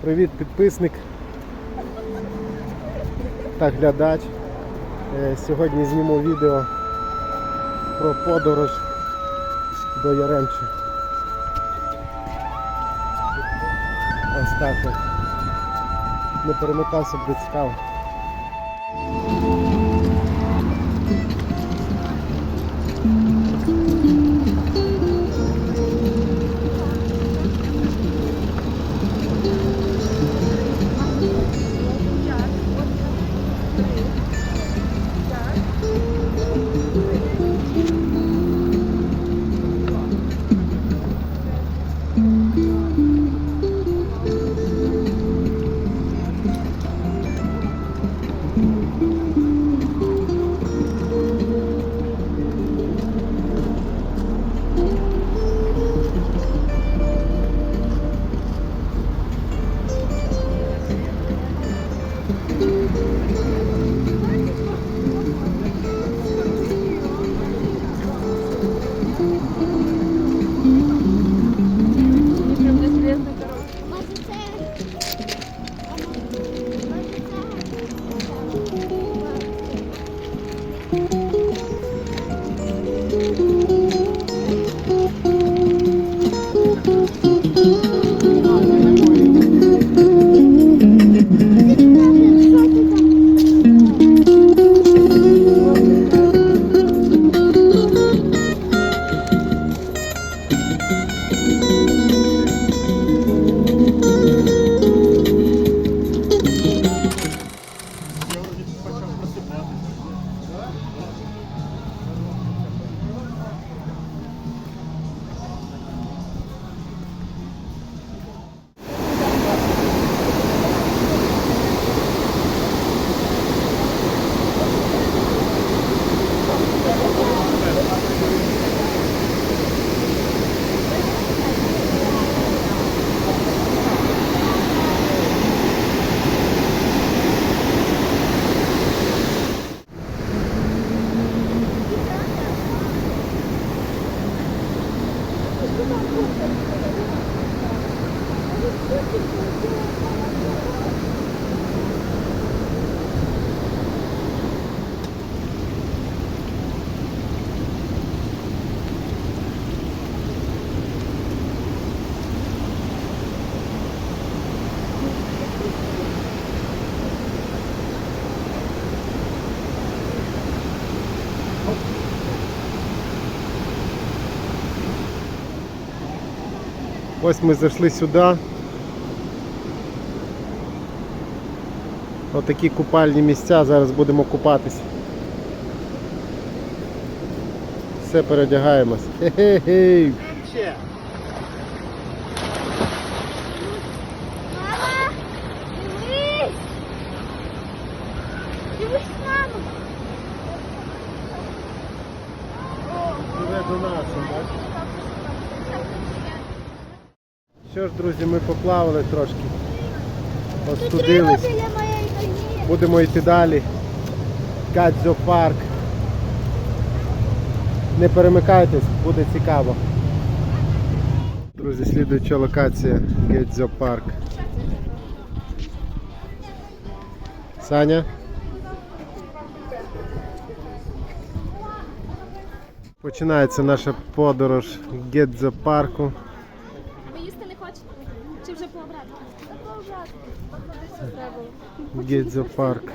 Привіт, підписник та глядач. Е, Сьогодні зніму відео про подорож до Яремчі. Ось. Не перемикався, буде цікаво. Може Ось ми зайшли сюди. Отакі купальні місця, зараз будемо купатись. Все мама! Живе до нас, Що ж, друзі, ми поплавали трошки. Остудились. Будемо йти далі. Гадзо парк. Не перемикайтесь, буде цікаво. Друзі, слідуюча локація Гедзо парк. Саня. Починається наша подорож Гедзо парку. Ви їсти не хочете? Чи вже пообрати? Гедзо парк.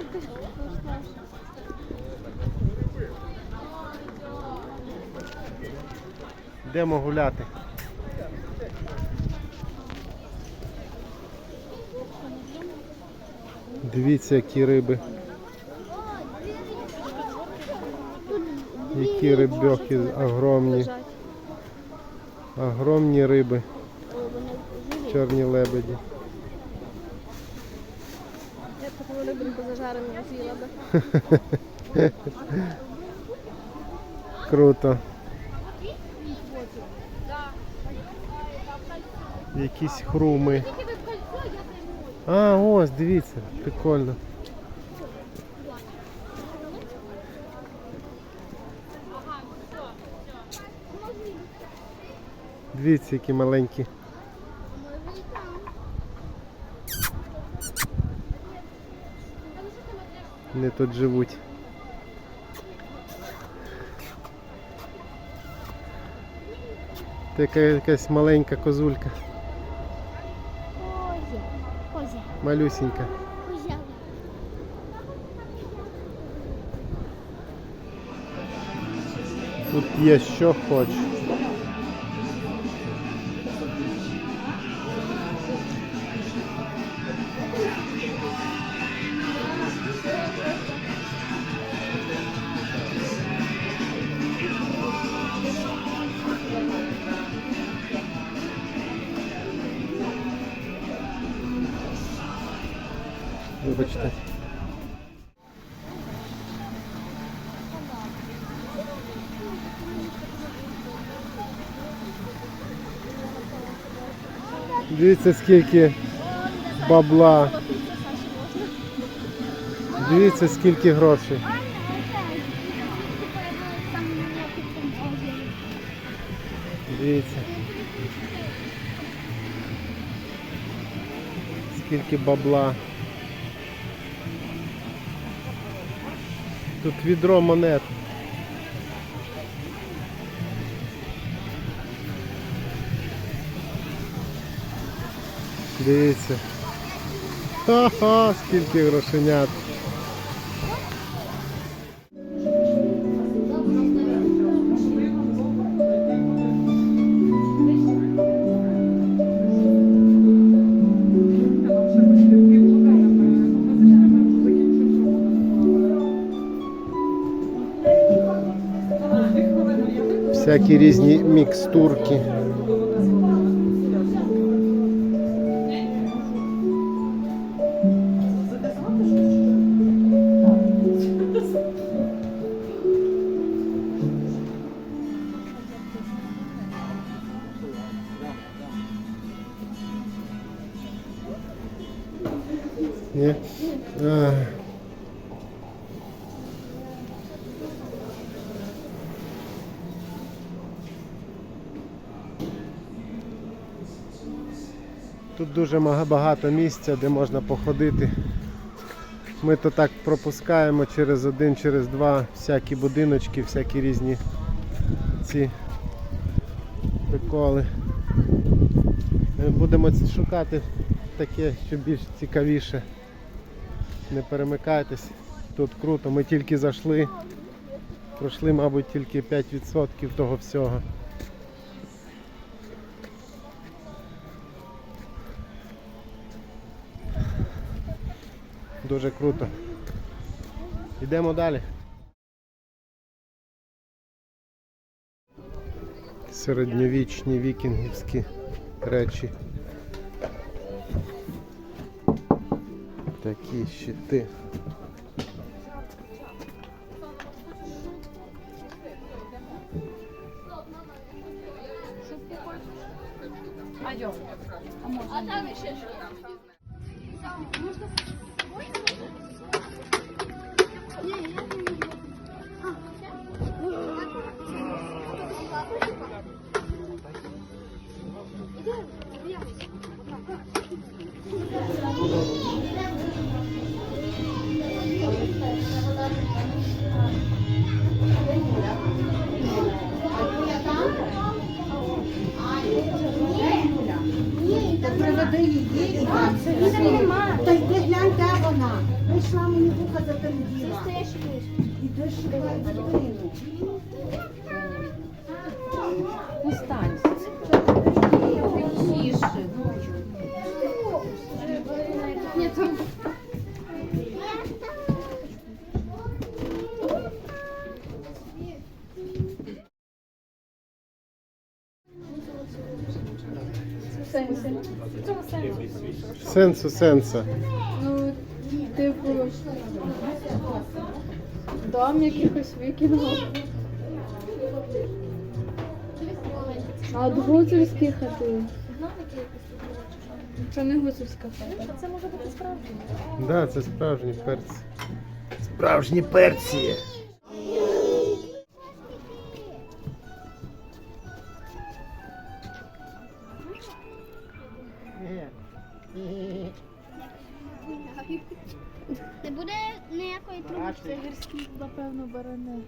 Йдемо гуляти. Дивіться, які риби. Які рибьохи огромні. Огромні риби. Чорні лебеді. Я б таку рибинку зажарену з'їла би. Круто. Якісь хруми. А, ось, дивіться, прикольно. Дивіться, які маленькі. Може і там. Вони тут живуть. Така якась маленька козулька, Козя. Козя. малюсінька. Козя. Тут є що хоч. Вибачте. Дивіться скільки бабла. Дивіться скільки грошей. Дивіться. Скільки бабла. Тут відро монет. Дивіться. Ха-ха, скільки грошенят. Всякі різні мікстурки. Ні? Ах. Дуже багато місця, де можна походити. Ми то так пропускаємо через один, через два всякі будиночки, всякі різні ці приколи. Е, Будемо шукати таке, що більш цікавіше. Не перемикайтесь, тут круто. Ми тільки зайшли, пройшли, мабуть, тільки 5% того всього. Дуже круто. Йдемо далі. Середньовічні вікінгівські речі. Такі щити. Приведи Thank you. Останься. Сенсу сенса. Ну, типу, дом якихось вікінгів. А от гуцульські хати. Це не гуцульська хата. Це може бути справді. Да, це справжні перці. Справжні перці. Це гірські, напевно, барани.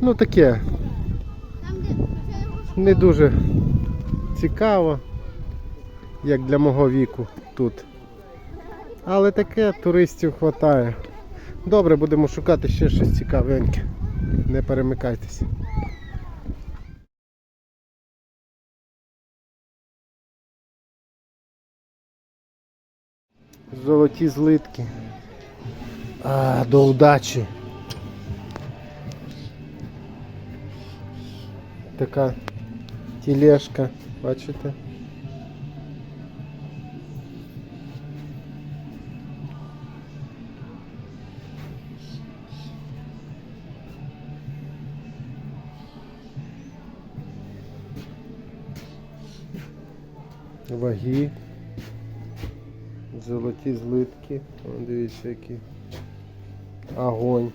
Ну таке, не дуже цікаво, як для мого віку тут. Але таке туристів вистачає. Добре, будемо шукати ще щось цікавеньке. Не перемикайтеся. Золоті злитки. А, до удачі. Така тележка, бачите? Ваги. Золоті злитки. О, дивіться, які. Огонь.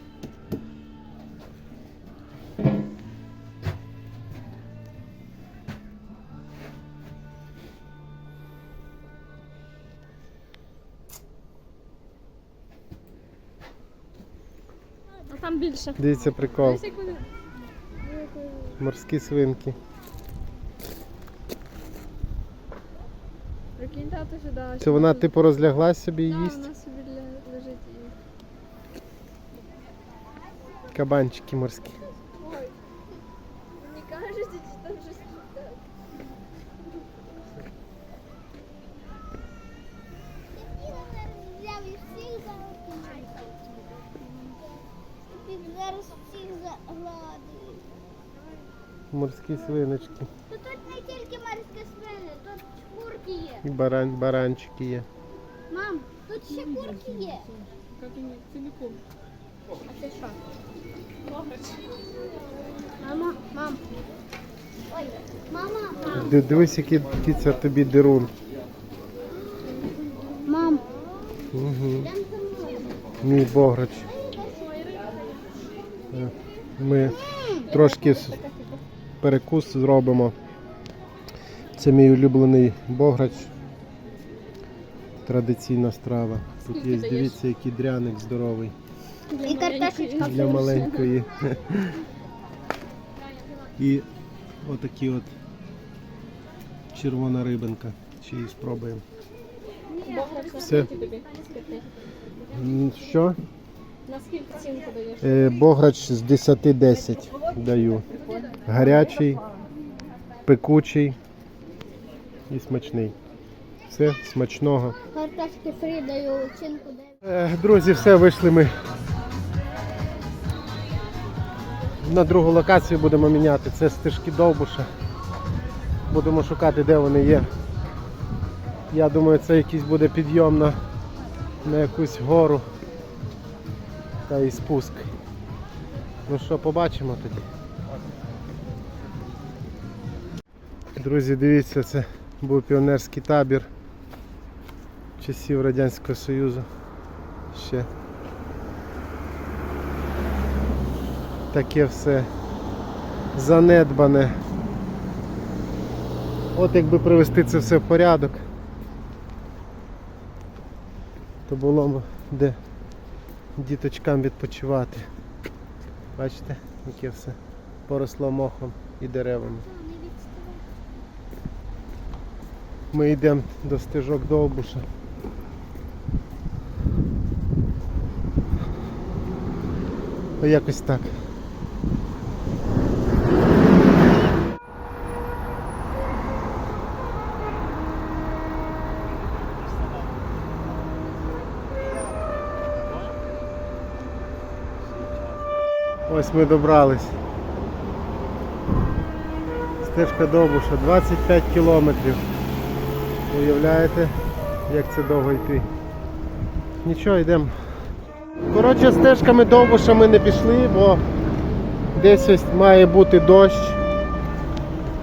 А там більше. Дивіться прикол. Морські свинки. Прикинь, тато сюди. Це вона типу розляглась собі і Да, їсть. вона собі ля- лежить і... Кабанчики морські. Ой. Мені кажеться, що там щось не так. Зараз взяв і всіх загладив. Він зараз всіх загладив. Морські свиночки. Тут не тільки морські свини, тут курки є. І баран, баранчики є. Мам, тут ще курки є. А це що? Мама, мам. Ой, мама, мам. Ди- Дивись, який кіця тобі дерун. Мам, Угу. йдемо за мною. Мій бограч. Е, Ми трошки с- перекус зробимо. Це мій улюблений бограч. Традиційна страва. Тут є, дивіться, який дряник здоровий І картошечка. для маленької. І отакі от червона рибинка. Ще її спробуємо. Все. Що? Наскільки цінку даєш? Е, Бограч з 10-10 даю. Гарячий, пекучий і смачний. Все, смачного. Картошки фрі даю оцінку. Е, Друзі, все, вийшли ми. На другу локацію будемо міняти. Це стежки Довбуша. Будемо шукати, де вони є. Я думаю, це якийсь буде підйом на, на якусь гору та і спуск. Ну що, побачимо тоді. Друзі, дивіться, це був піонерський табір часів Радянського Союзу. Ще таке все занедбане. От якби привести це все в порядок, то було б де діточкам відпочивати. Бачите, яке все поросло мохом і деревами. Ми йдемо до стежок Довбуша. Якось так. Ось ми добрались. Стежка Довбуша 25 кілометрів. Уявляєте, як це довго йти. Нічого, йдемо. Коротше, стежками Довбуша ми не пішли, бо десь ось має бути дощ.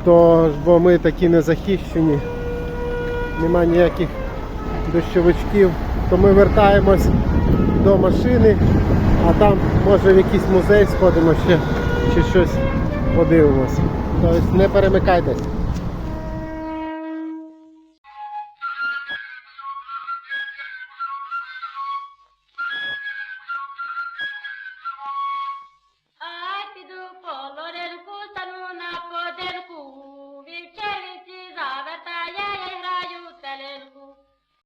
Тож, бо ми такі не захищені. Нема ніяких дощовичків. То ми вертаємось до машини, а там може в якийсь музей сходимо ще чи щось подивимось. Тобто не перемикайтесь.